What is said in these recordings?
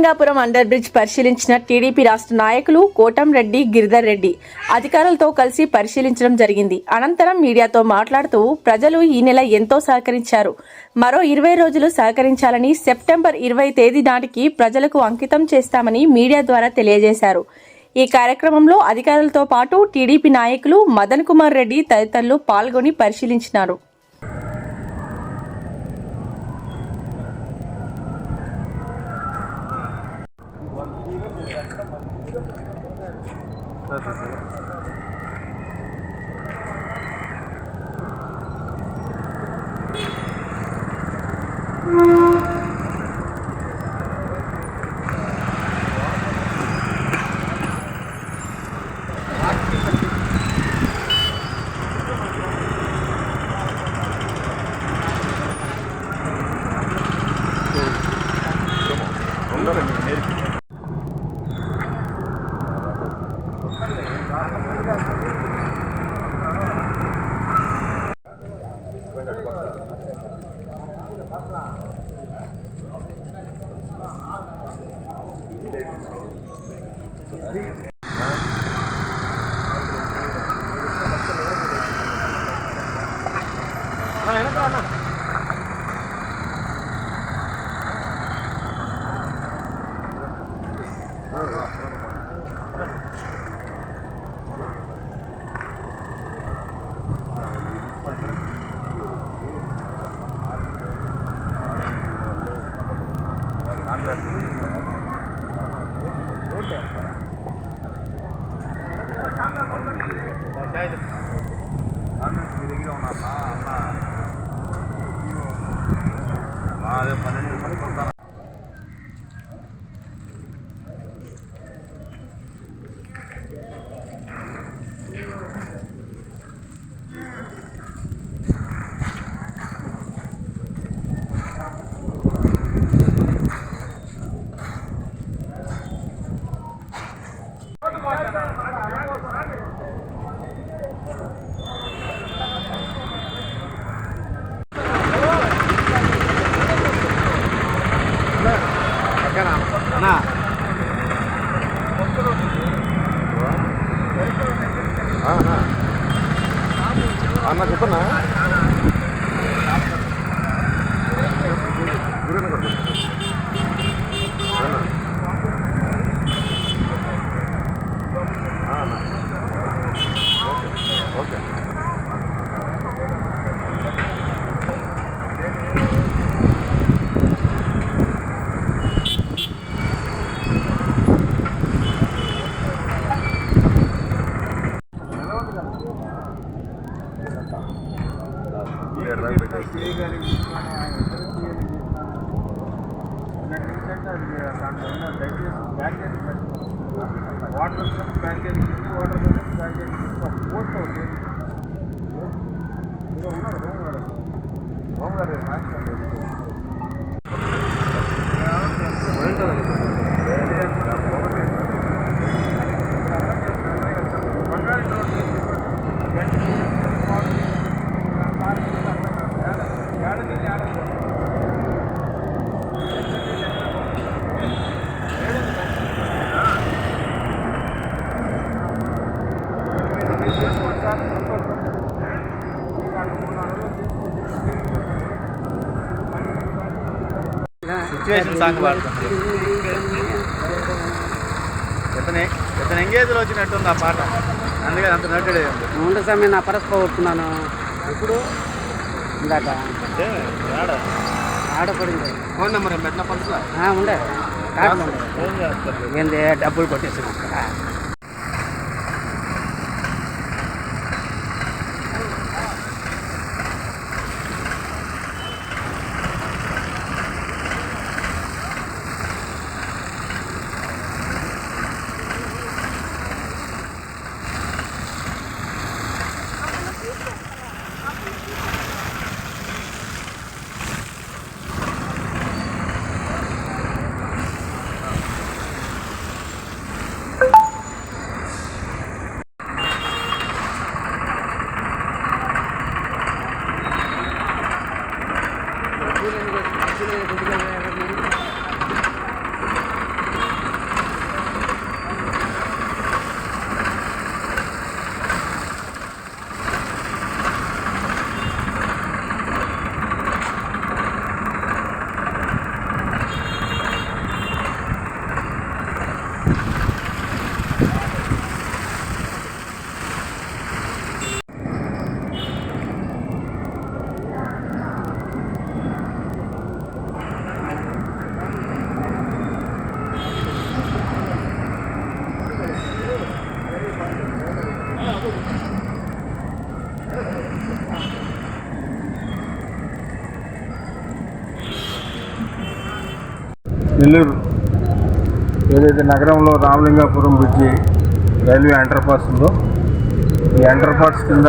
Shivalingapuram under bridge పరిశీలించిన TDP రాష్ట్ర నాయకులు కోటంరెడ్డి గిరిధర్ రెడ్డి అధికారులతో కలిసి పరిశీలించడం జరిగింది. అనంతరం మీడియాతో మాట్లాడుతూ ప్రజలు ఈ నెల ఎంతో సహకరించారు. మరో ఇరవై రోజులు సహకరించాలని సెప్టెంబర్ ఇరవై తేదీ నాటికి ప్రజలకు అంకితం చేస్తామని మీడియా ద్వారా తెలియజేశారు. ఈ కార్యక్రమంలో అధికారులతో పాటు టీడీపీ నాయకులు మదన్ కుమార్ రెడ్డి తదితరులు పాల్గొని పరిశీలించినారు. まあでも、ね、అన్నా. అన్న చెప్పన్నా? गाड़ी సిచ్యువేషన్ సాంగ్ పాడుతుంది ఇతని ఇతను ఎంగేజ్లో వచ్చినట్టుంది ఆ పాట. అందుకని అంత నోటెడ్ ఉంది. ఉండే సమయం నా పరస్ పోగొట్టుకున్నాను ఇప్పుడు ఇందాక? ఆడపడింది ఫోన్ నెంబర్ పెట్టిన పలుసులా ఆ, ఉండే. ఏంది డబ్బులు కొట్టేసినాక నెల్లూరు. ఏదైతే నగరంలో రామలింగాపురం బ్రిడ్జి రైల్వే అండర్ ఉందో ఈ అండర్ కింద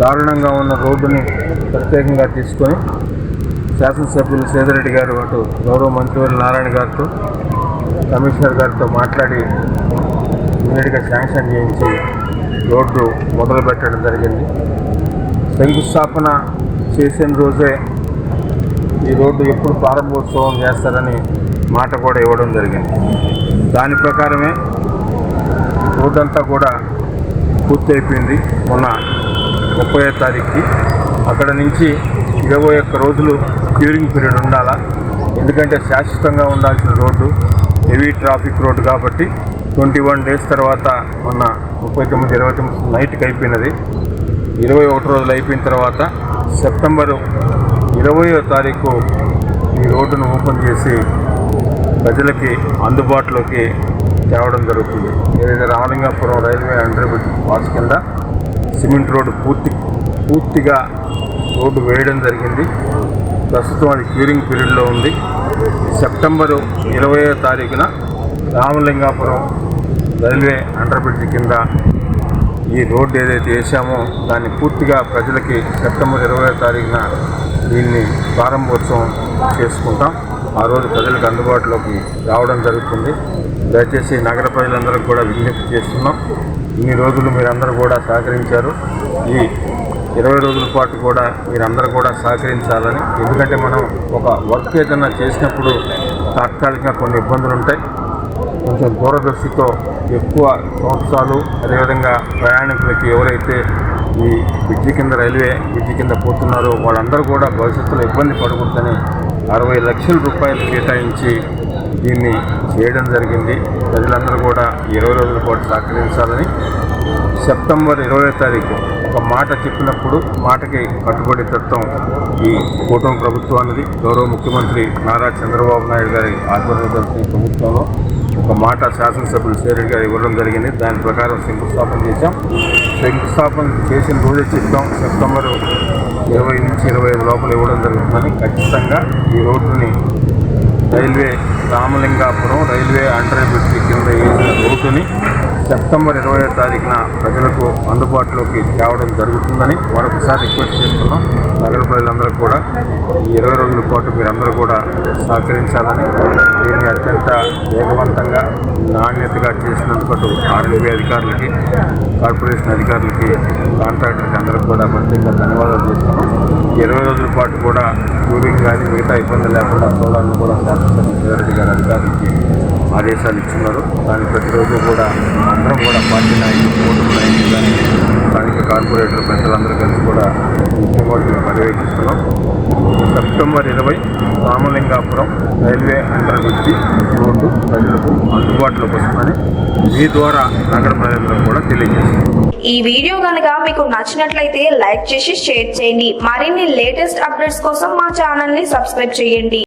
దారుణంగా ఉన్న రోడ్డుని ప్రత్యేకంగా తీసుకొని శాసనసభ్యులు సేదరెడ్డి గారు అటు గౌరవ మంత్రివర్యులు నారాయణ గారితో కమిషనర్ గారితో మాట్లాడి ఇమీడియట్గా శాంక్షన్ చేయించి రోడ్డు మొదలు పెట్టడం జరిగింది. శంకుస్థాపన చేసిన రోజే ఈ రోడ్డు ఎప్పుడు ప్రారంభోత్సవం చేస్తారని మాట కూడా ఇవ్వడం జరిగింది. దాని ప్రకారమే రోడ్డు అంతా కూడా పూర్తి అయిపోయింది మొన్న ముప్పై తారీఖుకి. అక్కడ నుంచి ఇరవై ఒక్క రోజులు క్యూరింగ్ పీరియడ్ ఉండాలా? ఎందుకంటే శాశ్వతంగా ఉండాల్సిన రోడ్డు హెవీ ట్రాఫిక్ రోడ్డు కాబట్టి ట్వంటీ వన్ డేస్ తర్వాత మొన్న ముప్పై తొమ్మిది ఇరవై తొమ్మిది నైట్కి అయిపోయినది. ఇరవై ఒకటి రోజులు అయిపోయిన తర్వాత సెప్టెంబరు ఇరవయో తారీఖు ఈ రోడ్డును ఓపెన్ చేసి ప్రజలకి అందుబాటులోకి తేవడం జరుగుతుంది. ఏదైతే Ramalingapuram railway under bridge pass కింద సిమెంట్ రోడ్డు పూర్తి పూర్తిగా రోడ్డు వేయడం జరిగింది. ప్రస్తుతం అది క్యూరింగ్ పీరియడ్లో ఉంది. సెప్టెంబరు ఇరవయో తారీఖున రామలింగాపురం రైల్వే అండర్బ్రిడ్జ్ కింద ఈ రోడ్డు ఏదైతే వేసామో దాన్ని పూర్తిగా ప్రజలకి సెప్టెంబర్ ఇరవై తారీఖున దీన్ని ప్రారంభోత్సవం చేసుకుంటాం. ఆ రోజు ప్రజలకు అందుబాటులోకి రావడం జరుగుతుంది. దయచేసి నగర ప్రజలందరికీ కూడా విజ్ఞప్తి చేస్తున్నాం. ఇన్ని రోజులు మీరందరూ కూడా సహకరించారు. ఈ ఇరవై రోజుల పాటు కూడా మీరందరూ కూడా సహకరించాలని. ఎందుకంటే మనం ఒక వర్క్ ఏదైనా చేసినప్పుడు తాత్కాలికంగా కొన్ని ఇబ్బందులు ఉంటాయి. కొంచెం దూరదృష్టితో ఎక్కువ సంవత్సరాలు అదేవిధంగా ప్రయాణికులకి ఎవరైతే ఈ బ్రిడ్జి కింద రైల్వే బ్రిడ్జి కింద పోతున్నారో. వాళ్ళందరూ కూడా భవిష్యత్తులో ఇబ్బంది పడకూడదని అరవై లక్షల రూపాయలు కేటాయించి దీన్ని చేయడం జరిగింది. ప్రజలందరూ కూడా ఇరవై రోజుల పాటు సహకరించాలని సెప్టెంబర్ ఇరవై తారీఖు ఒక మాట చెప్పినప్పుడు మాటకి కట్టుబడి తత్వం ఈ కూటమి ప్రభుత్వానికి గౌరవ ముఖ్యమంత్రి నారా చంద్రబాబు నాయుడు గారి ఆధ్వర్యంలో జరుగుతున్న ప్రభుత్వంలో ఒక మాట శాసనసభ్యులు సేరెడ్డి గారు ఇవ్వడం జరిగింది. దాని ప్రకారం శంకుస్థాపన చేశాం. శంకుస్థాపన చేసిన రోజే చెప్తాం సెప్టెంబర్ ఇరవై నుంచి ఇరవై ఐదు లోపల ఇవ్వడం జరుగుతుందని ఖచ్చితంగా ఈ రోడ్డుని railway Ramalingapuram railway under bridge కింద వేసిన రోడ్డుని సెప్టెంబర్ ఇరవై తారీఖున ప్రజలకు అందుబాటులోకి తేవడం జరుగుతుందని మరొకసారి రిక్వెస్ట్ చేస్తున్నాం. నగర ప్రజలందరూ కూడా ఈ ఇరవై రోజుల పాటు మీరందరూ కూడా సహకరించాలని దీన్ని అత్యంత వేగవంతంగా నాణ్యతగా చేసినందుకు అటు అధికారులకి కార్పొరేషన్ అధికారులకి కాంట్రాక్టర్కి అందరికీ కూడా ప్రత్యేకంగా ధన్యవాదాలు చేస్తున్నాం. ఇరవై రోజుల పాటు కూడా టూరింగ్ కానీ మిగతా ఇబ్బంది లేకుండా చూడాలని కూడా శాసనసభ్యులు శివారెడ్డి గారి అధికారులకి ఆదేశాలు ఇచ్చున్నారు. దాని ప్రతిరోజు కూడా అందరం కూడా పార్టీ నాయకులు ఓటర్ నాయకులు కానీ స్థానిక కార్పొరేటర్ పెద్దలందరూ కలిసి కూడా ముఖ్యమంత్రిని పర్యవేక్షిస్తున్నాం. సెప్టెంబర్ ఇరవై రామలింగాపురం రైల్వే అండర్ రోడ్డు ప్రజలకు అందుబాటులోకి వస్తుందని మీ ద్వారా నగర ప్రజలకు కూడా తెలియజేస్తున్నాం ఈ వీడియో కనుక మీకు నచ్చినట్లయితే లైక్ చేసి షేర్ చేయండి. మరిన్ని లేటెస్ట్ అప్డేట్స్ కోసం మా ఛానల్ని సబ్స్క్రైబ్ చేయండి.